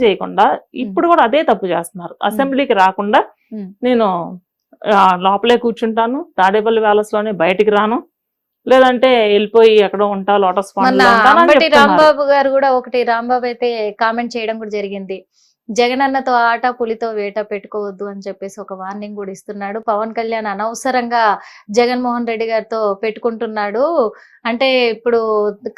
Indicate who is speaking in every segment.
Speaker 1: చేయకుండా ఇప్పుడు కూడా అదే తప్పు చేస్తున్నారు అసెంబ్లీకి రాకుండా. నేను లోపలే కూర్చుంటాను తాడేపల్లి ప్యాలెస్లోనే బయటికి రాను లేదంటే వెళ్ళిపోయి ఎక్కడో ఉంటా లోటస్.
Speaker 2: రాంబాబు గారు కూడా ఒకటి రాంబాబు అయితే కామెంట్ చేయడం కూడా జరిగింది జగనన్నతో ఆట పులితో వేట పెట్టుకోవద్దు అని చెప్పేసి ఒక వార్నింగ్ కూడా ఇస్తున్నాడు. పవన్ కళ్యాణ్ అనవసరంగా జగన్మోహన్ రెడ్డి గారితో పెట్టుకుంటున్నాడు. అంటే ఇప్పుడు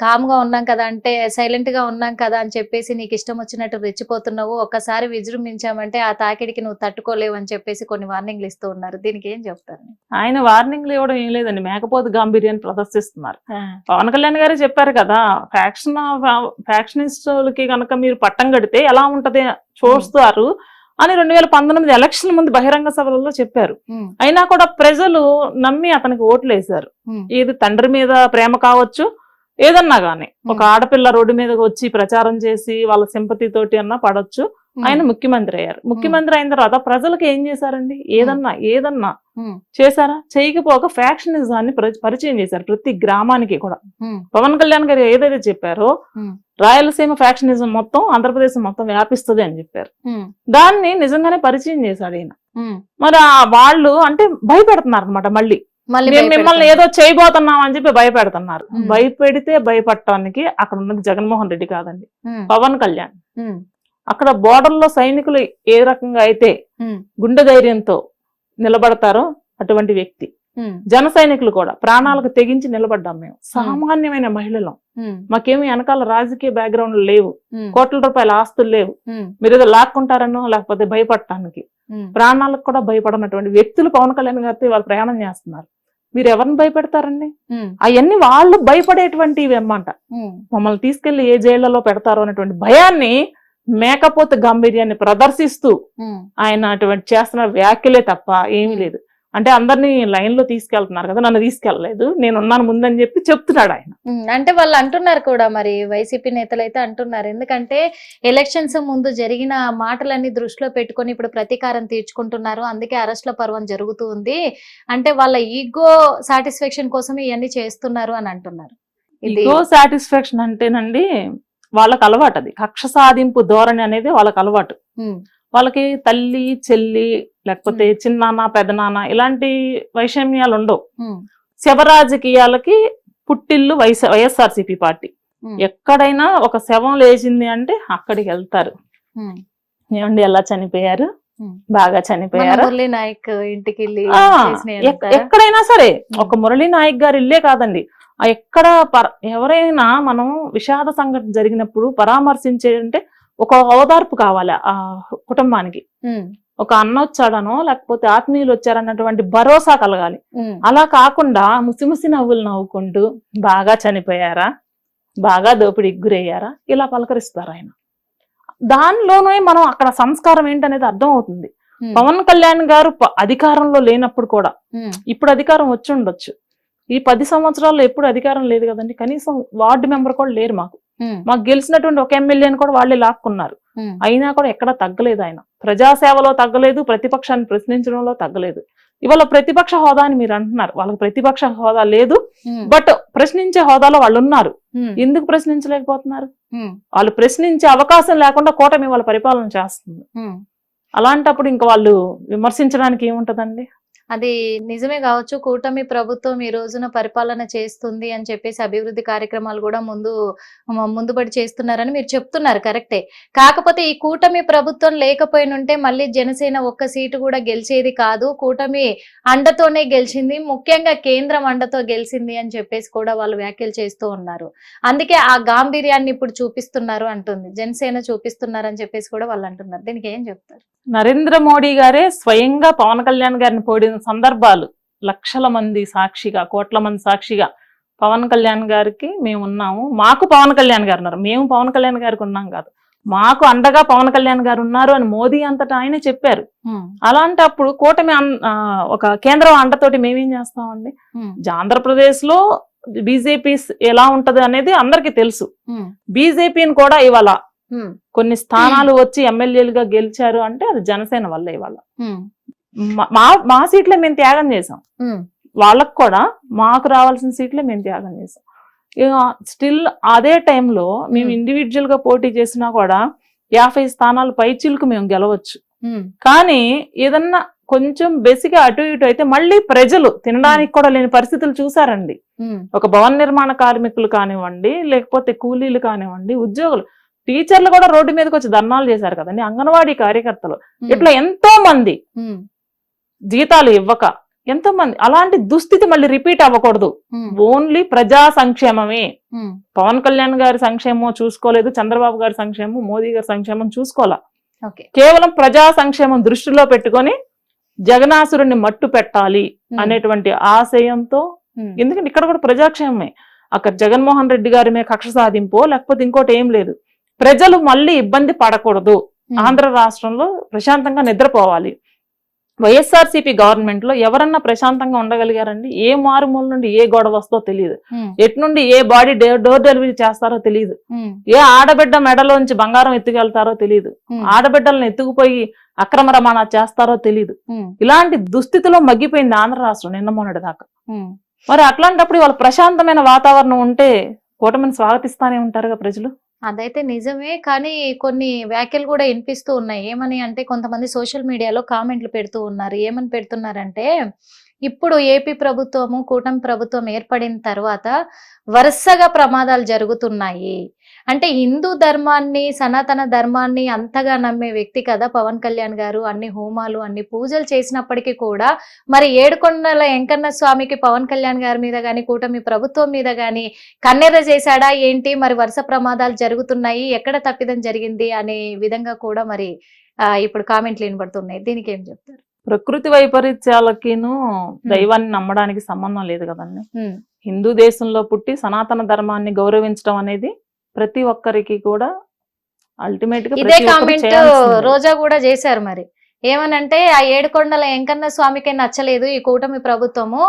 Speaker 2: కామ్గా ఉన్నాం కదా అంటే సైలెంట్గా ఉన్నాం కదా అని చెప్పేసి నీకు ఇష్టం వచ్చినట్టు రెచ్చిపోతున్నావు ఒక్కసారి విజృంభించామంటే ఆ తాకిడికి నువ్వు తట్టుకోలేవు అని చెప్పేసి కొన్ని వార్నింగ్లు ఇస్తూ ఉన్నారు. దీనికి ఏం చెప్తారు?
Speaker 1: ఆయన వార్నింగ్లు ఇవ్వడం ఏం లేదండి. మేకపోతు గాంభీర్యాన్ని ప్రదర్శిస్తున్నారు. పవన్ కళ్యాణ్ గారే చెప్పారు కదా ఫ్యాక్షన్ ఫ్యాక్షనిస్టులకి కనుక మీరు పట్టం కడితే ఎలా ఉంటది చూస్తారు అని రెండు వేల పంతొమ్మిది ఎలక్షన్ ముందు బహిరంగ సభలలో చెప్పారు. అయినా కూడా ప్రజలు నమ్మి అతనికి ఓట్లు వేశారు. ఇది తండ్రి మీద ప్రేమ కావచ్చు ఏదన్నా గానీ ఒక ఆడపిల్ల రోడ్డు మీదకి వచ్చి ప్రచారం చేసి వాళ్ళ సింపతి తోటి అన్నా పడొచ్చు. ఆయన ముఖ్యమంత్రి అయ్యారు. ముఖ్యమంత్రి అయిన తర్వాత ప్రజలకు ఏం చేశారండి? ఏదన్నా ఏదన్నా చేశారా? చేయకపోక ఫ్యాక్షనిజాన్ని ప్ర- పరిచయం చేశారు ప్రతి గ్రామానికి కూడా. పవన్ కళ్యాణ్ గారు ఏదైతే చెప్పారో రాయలసీమ ఫ్యాక్షనిజం మొత్తం ఆంధ్రప్రదేశ్ మొత్తం వ్యాపిస్తుంది అని చెప్పారు. దాన్ని నిజంగానే పరిచయం చేశాడు ఈయన. మరి వాళ్ళు అంటే భయపెడుతున్నారు అనమాట మళ్ళీ. మేము మిమ్మల్ని. ఏదో చేయబోతున్నాం అని చెప్పి భయపెడుతున్నారు. భయపెడితే భయపడటానికి అక్కడ ఉన్నది జగన్మోహన్ రెడ్డి కాదండి. పవన్ కళ్యాణ్. అక్కడ బోర్డర్లో సైనికులు ఏ రకంగా అయితే గుండె ధైర్యంతో నిలబడతారో అటువంటి వ్యక్తి. జన సైనికులు కూడా ప్రాణాలకు తెగించి నిలబడ్డాం మేము. సామాన్యమైన మహిళలం. మాకేమి వెనకాల రాజకీయ బ్యాక్గ్రౌండ్ లేవు. కోట్ల రూపాయల ఆస్తులు లేవు. మీరు ఏదో లాక్కుంటారనో లేకపోతే భయపడటానికి ప్రాణాలకు కూడా భయపడనటువంటి వ్యక్తులు పవన్ కళ్యాణ్ గారితో వాళ్ళు ప్రయాణం చేస్తున్నారు. మీరు ఎవరిని భయపెడతారండి అవన్నీ వాళ్ళు భయపడేటువంటివి అన్నమాట. మమ్మల్ని తీసుకెళ్ళి ఏ జైళ్ళలో పెడతారో అనేటువంటి భయాన్ని మేకపోతే గాంభీర్యాన్ని ప్రదర్శిస్తూ ఆయన అటువంటి చేస్తున్న వ్యాఖ్యలే తప్ప ఏమీ లేదు. అంటే అందరినీ లైన్లో తీసుకెళ్తున్నారు కదా నన్ను తీసుకెళ్ళలేదు నేను ఉన్నాను ముందని చెప్పి చెప్తున్నాడు ఆయన.
Speaker 2: అంటే వాళ్ళు అంటున్నారు కూడా మరి వైసీపీ నేతలు అయితే అంటున్నారు. ఎందుకంటే ఎలక్షన్స్ ముందు జరిగిన మాటలన్నీ దృష్టిలో పెట్టుకొని ఇప్పుడు ప్రతీకారం తీర్చుకుంటున్నారు. అందుకే అరెస్ట్ల పర్వం జరుగుతూ ఉంది. అంటే వాళ్ళ ఈగో సాటిస్ఫాక్షన్ కోసం ఇవన్నీ చేస్తున్నారు అని అంటున్నారు.
Speaker 1: ఇగో సాటిస్ఫాక్షన్ అంటేనండి వాళ్ళకి అలవాటు అది. కక్ష సాధింపు ధోరణి అనేది వాళ్ళకి అలవాటు. వాళ్ళకి తల్లి చెల్లి లేకపోతే చిన్నాన్న పెదనాన్న ఇలాంటి వైషమ్యాలు ఉండవు శవ రాజకీయాలకి పుట్టిల్లు వైఎస్ వైఎస్ఆర్సీపీ పార్టీ. ఎక్కడైనా ఒక శవం లేచింది అంటే అక్కడికి వెళ్తారు. ఏమండి ఎలా చనిపోయారు. బాగా చనిపోయారు?
Speaker 2: మురళీ నాయక్ ఇంటికి?
Speaker 1: ఎక్కడైనా సరే. ఒక మురళీ నాయక్ గారు ఇల్లే కాదండి. ఎక్కడ పర- ఎవరైనా మనం విషాద సంఘటన జరిగినప్పుడు పరామర్శించే అంటే ఒక ఓదార్పు కావాలి ఆ కుటుంబానికి. ఒక అన్న వచ్చాడనో లేకపోతే ఆత్మీయులు వచ్చారన్నటువంటి భరోసా కలగాలి. అలా కాకుండా ముసిముసి నవ్వులు నవ్వుకుంటూ బాగా చనిపోయారా? బాగా దోపిడీకి గురయ్యారా? ఇలా పలకరిస్తారు ఆయన. దానిలోనే మనం అక్కడ సంస్కారం ఏంటనేది అర్థం అవుతుంది పవన్ కళ్యాణ్ గారు అధికారంలో లేనప్పుడు కూడా ఇప్పుడు అధికారం వచ్చి ఉండొచ్చు. ఈ పది సంవత్సరాల్లో ఎప్పుడు అధికారం లేదు కదండి. కనీసం వార్డు మెంబర్ కూడా లేరు మాకు. మాకు గెలిచినటువంటి ఒక ఎమ్మెల్యేని కూడా వాళ్ళే లాక్కున్నారు. అయినా కూడా ఎక్కడా తగ్గలేదు ఆయన. ప్రజాసేవలో తగ్గలేదు ప్రతిపక్షాన్ని ప్రశ్నించడంలో తగ్గలేదు. ఇవాళ ప్రతిపక్ష హోదా అని మీరు అంటున్నారు. వాళ్ళకి ప్రతిపక్ష హోదా లేదు. బట్ ప్రశ్నించే హోదాలో వాళ్ళు ఉన్నారు. ఎందుకు ప్రశ్నించలేకపోతున్నారు? వాళ్ళు ప్రశ్నించే అవకాశం లేకుండా కూటమి వాళ్ళ పరిపాలన చేస్తుంది. అలాంటప్పుడు ఇంకా వాళ్ళు విమర్శించడానికి ఏముంటదండి?
Speaker 2: అది నిజమే కావచ్చు. కూటమి ప్రభుత్వం ఈ రోజున పరిపాలన చేస్తుంది అని చెప్పేసి అభివృద్ధి కార్యక్రమాలు కూడా ముందు ముందుపడి ముందుబడి చేస్తున్నారని మీరు చెప్తున్నారు. కరెక్టే. కాకపోతే ఈ కూటమి ప్రభుత్వం లేకపోయినుంటే మళ్ళీ జనసేన ఒక్క సీటు కూడా గెలిచేది కాదు. కూటమి అండతోనే గెలిచింది. ముఖ్యంగా కేంద్రం అండతో గెలిచింది అని చెప్పేసి కూడా వాళ్ళు వ్యాఖ్యలు చేస్తూ ఉన్నారు. అందుకే ఆ గాంభీర్యాన్ని ఇప్పుడు చూపిస్తున్నారు అంటుంది. జనసేన చూపిస్తున్నారు అని చెప్పేసి కూడా వాళ్ళు అంటున్నారు. దీనికి ఏం చెప్తారు?
Speaker 1: నరేంద్ర మోడీ గారే స్వయంగా పవన్ కళ్యాణ్ గారిని పోడిన సందర్భాలు లక్షల మంది సాక్షిగా కోట్ల మంది సాక్షిగా పవన్ కళ్యాణ్ గారికి మేము ఉన్నాము. మాకు పవన్ కళ్యాణ్ గారు ఉన్నారు. మేము పవన్ కళ్యాణ్ గారికి ఉన్నాం కాదు. మాకు అండగా పవన్ కళ్యాణ్ గారు ఉన్నారు అని మోదీ అంతటా ఆయనే చెప్పారు. అలాంటప్పుడు కూటమి ఒక కేంద్రం అండతోటి మేమేం చేస్తామండి? ఆంధ్రప్రదేశ్లో బీజేపీ ఎలా ఉంటది అనేది అందరికీ తెలుసు. బీజేపీని కూడా ఇవాళ కొన్ని స్థానాలు వచ్చి ఎమ్మెల్యేలుగా గెలిచారు అంటే అది జనసేన వల్ల ఇవాళ. మా- మా సీట్లే మేము త్యాగం చేసాం వాళ్ళకు కూడా మాకు రావాల్సిన సీట్లే మేము త్యాగం చేసాం స్టిల్ అదే టైంలో మేము. ఇండివిజువల్గా పోటీ చేసినా కూడా యాభై స్థానాలు పైచిలకు మేము గెలవచ్చు. కానీ ఏదన్నా కొంచెం బెసిగా అటు ఇటు అయితే మళ్ళీ ప్రజలు తినడానికి కూడా లేని పరిస్థితులు చూసారండి ఒక భవన నిర్మాణ కార్మికులు కానివ్వండి లేకపోతే కూలీలు కానివ్వండి ఉద్యోగులు టీచర్లు కూడా రోడ్డు మీదకి వచ్చి ధర్నాలు చేశారు కదండి అంగన్వాడీ కార్యకర్తలు. ఇట్లా ఎంతో మంది జీతాలు ఇవ్వక. ఎంతో మంది అలాంటి దుస్థితి మళ్ళీ రిపీట్ అవ్వకూడదు. ఓన్లీ ప్రజా సంక్షేమమే. పవన్ కళ్యాణ్ గారి సంక్షేమం చూసుకోలేదు చంద్రబాబు గారి సంక్షేమం మోదీ గారి సంక్షేమం చూసుకోవాలా. కేవలం ప్రజా సంక్షేమం దృష్టిలో పెట్టుకొని జగనాసురుణ్ణి మట్టు పెట్టాలి అనేటువంటి ఆశయంతో ఎందుకంటే ఇక్కడ కూడా ప్రజాక్షేమమే. అక్కడ జగన్మోహన్ రెడ్డి గారి మీద కక్ష సాధింపో లేకపోతే ఇంకోటి ఏం లేదు. ప్రజలు మళ్ళీ ఇబ్బంది పడకూడదు. ఆంధ్ర రాష్ట్రంలో ప్రశాంతంగా నిద్రపోవాలి. వైఎస్ఆర్సీపీ గవర్నమెంట్లో ఎవరన్నా ప్రశాంతంగా ఉండగలిగారండి? ఏ మారుమూల నుండి ఏ గొడవ వస్తుందో తెలియదు ఎటు నుండి ఏ బాడీ డోర్ డెలివరీ చేస్తారో తెలియదు ఏ ఆడబిడ్డ మెడలోంచి బంగారం ఎత్తుకెళ్తారో తెలియదు ఆడబిడ్డలను ఎత్తుకుపోయి అక్రమ రవాణా చేస్తారో తెలియదు ఇలాంటి దుస్థితిలో మగ్గిపోయింది ఆంధ్ర రాష్ట్రం నిన్న మొన్నటి దాకా. మరి అట్లాంటప్పుడు వాళ్ళ ప్రశాంతమైన వాతావరణం ఉంటే కూటమిని స్వాగతిస్తానే ఉంటారుగా ప్రజలు?
Speaker 2: అదైతే నిజమే. కానీ కొన్ని వ్యాఖ్యలు కూడా వినిపిస్తూ ఉన్నాయి. ఏమని అంటే కొంతమంది సోషల్ మీడియాలో కామెంట్లు పెడుతూ ఉన్నారు. ఏమని పెడుతున్నారంటే ఇప్పుడు ఏపీ ప్రభుత్వము కూటమి ప్రభుత్వం ఏర్పడిన తర్వాత వరుసగా ప్రమాదాలు జరుగుతున్నాయి. అంటే హిందూ ధర్మాన్ని సనాతన ధర్మాన్ని అంతగా నమ్మే వ్యక్తి కదా పవన్ కళ్యాణ్ గారు. అన్ని హోమాలు అన్ని పూజలు చేసినప్పటికీ కూడా మరి ఏడుకొండల వెంకన్న స్వామికి పవన్ కళ్యాణ్ గారి మీద గాని కూటమి ప్రభుత్వం మీద గాని కన్నెర్ర చేశాడా ఏంటి? మరి వరుస ప్రమాదాలు జరుగుతున్నాయి. ఎక్కడ తప్పిదం జరిగింది? అనే విధంగా కూడా మరి ఆ, ఇప్పుడు కామెంట్లు వినబడుతున్నాయి. దీనికి ఏం చెప్తారు?
Speaker 1: ప్రకృతి వైపరీత్యాలకిను దైవాన్ని నమ్మడానికి సంబంధం లేదు కదండి. హిందూ దేశంలో పుట్టి సనాతన ధర్మాన్ని గౌరవించడం అనేది ప్రతి ఒక్కరికి కూడా అల్టిమేట్గా
Speaker 2: ఇదే కామెంట్. రోజా కూడా చేశారు మరి ఏమనంటే ఆ ఏడుకొండల వెంకన్న స్వామికే నచ్చలేదు ఈ కూటమి ప్రభుత్వము.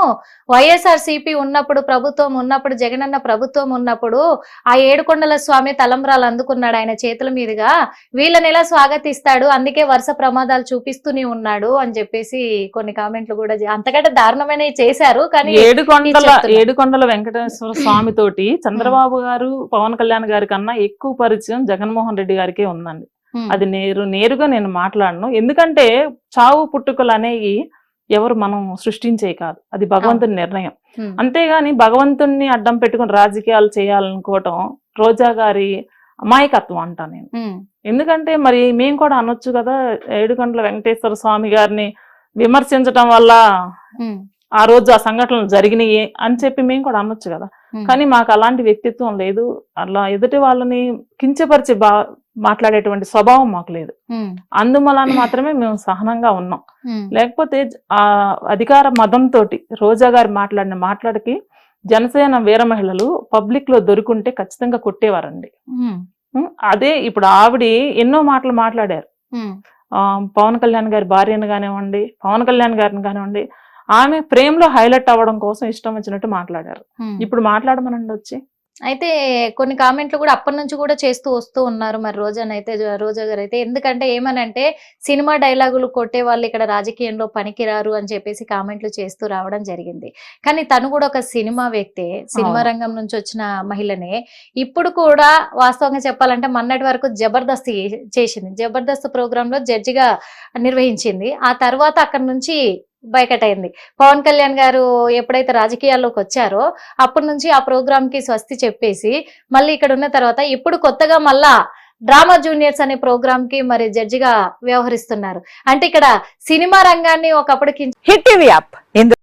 Speaker 2: వైఎస్ఆర్ సిపి ఉన్నప్పుడు ప్రభుత్వం ఉన్నప్పుడు జగనన్న ప్రభుత్వం ఉన్నప్పుడు ఆ ఏడుకొండల స్వామి తలంబ్రాలు అందుకున్నాడు ఆయన చేతుల మీదుగా. వీళ్ళని ఎలా స్వాగతిస్తాడు? అందుకే వరుస ప్రమాదాలు చూపిస్తూనే ఉన్నాడు అని చెప్పేసి కొన్ని కామెంట్లు కూడా అంతకంటే దారుణమైనవి చేశారు కానీ
Speaker 1: ఏడు కొండల
Speaker 2: చెప్తున్నా.
Speaker 1: ఏడు కొండల వెంకటేశ్వర స్వామి తోటి చంద్రబాబు గారు పవన్ కళ్యాణ్ గారి కన్నా ఎక్కువ పరిచయం జగన్మోహన్ రెడ్డి గారికే ఉందండి. అది నేరు నేరుగా నేను మాట్లాడను. ఎందుకంటే చావు పుట్టుకలు అనేవి ఎవరు మనం సృష్టించే కాదు. అది భగవంతుని నిర్ణయం. అంతేగాని భగవంతుణ్ణి అడ్డం పెట్టుకుని రాజకీయాలు చేయాలనుకోవటం రోజా గారి అమాయకత్వం అంటా నేను. ఎందుకంటే మరి మేము కూడా అనొచ్చు కదా ఏడుగంటల వెంకటేశ్వర స్వామి గారిని విమర్శించటం వల్ల ఆ రోజు ఆ సంఘటనలు జరిగినాయి అని చెప్పి మేము కూడా అనొచ్చు కదా. కానీ మాకు అలాంటి వ్యక్తిత్వం లేదు. అలా ఎదుటి వాళ్ళని కించపరిచి బా మాట్లాడేటువంటి స్వభావం మాకు లేదు. అందువలన మాత్రమే మేము సహనంగా ఉన్నాం. లేకపోతే ఆ అధికార మదంతో రోజా గారు మాట్లాడిన మాట్లాడికి జనసేన వీర మహిళలు పబ్లిక్లో దొరుకుంటే ఖచ్చితంగా కొట్టేవారండి. అదే ఇప్పుడు ఆవిడ ఎన్నో మాటలు మాట్లాడారు. పవన్ కళ్యాణ్ గారి భార్యను కానివ్వండి పవన్ కళ్యాణ్ గారిని కానివ్వండి ఆమె ఫ్రేమ్లో హైలైట్ అవ్వడం కోసం ఇష్టం వచ్చినట్టు మాట్లాడారు. ఇప్పుడు మాట్లాడమనండి వచ్చి
Speaker 2: అయితే కొన్ని కామెంట్లు కూడా అప్పటి నుంచి కూడా చేస్తూ వస్తూ ఉన్నారు మరి రోజానైతే రోజా గారు అయితే. ఎందుకంటే ఏమనంటే సినిమా డైలాగులు కొట్టే వాళ్ళు ఇక్కడ రాజకీయంలో పనికిరారు అని చెప్పేసి కామెంట్లు చేస్తూ రావడం జరిగింది. కానీ తను కూడా ఒక సినిమా వ్యక్తే సినిమా. రంగం నుంచి వచ్చిన మహిళనే. ఇప్పుడు కూడా వాస్తవంగా చెప్పాలంటే మొన్నటి వరకు జబర్దస్త్ చేసింది. జబర్దస్త్ ప్రోగ్రామ్లో జడ్జిగా నిర్వహించింది. ఆ తర్వాత అక్కడ నుంచి బయకట్ అయింది పవన్ కళ్యాణ్ గారు ఎప్పుడైతే రాజకీయాల్లోకి వచ్చారో అప్పటి నుంచి ఆ ప్రోగ్రామ్కి స్వస్తి చెప్పేసి మళ్ళీ ఇక్కడ ఉన్న తర్వాత ఇప్పుడు కొత్తగా మళ్ళా డ్రామా జూనియర్స్ అనే ప్రోగ్రామ్కి మరి జడ్జిగా వ్యవహరిస్తున్నారు. అంటే ఇక్కడ సినిమా రంగాన్ని ఒకప్పటికి
Speaker 3: హిట్ టీవీ యాప్.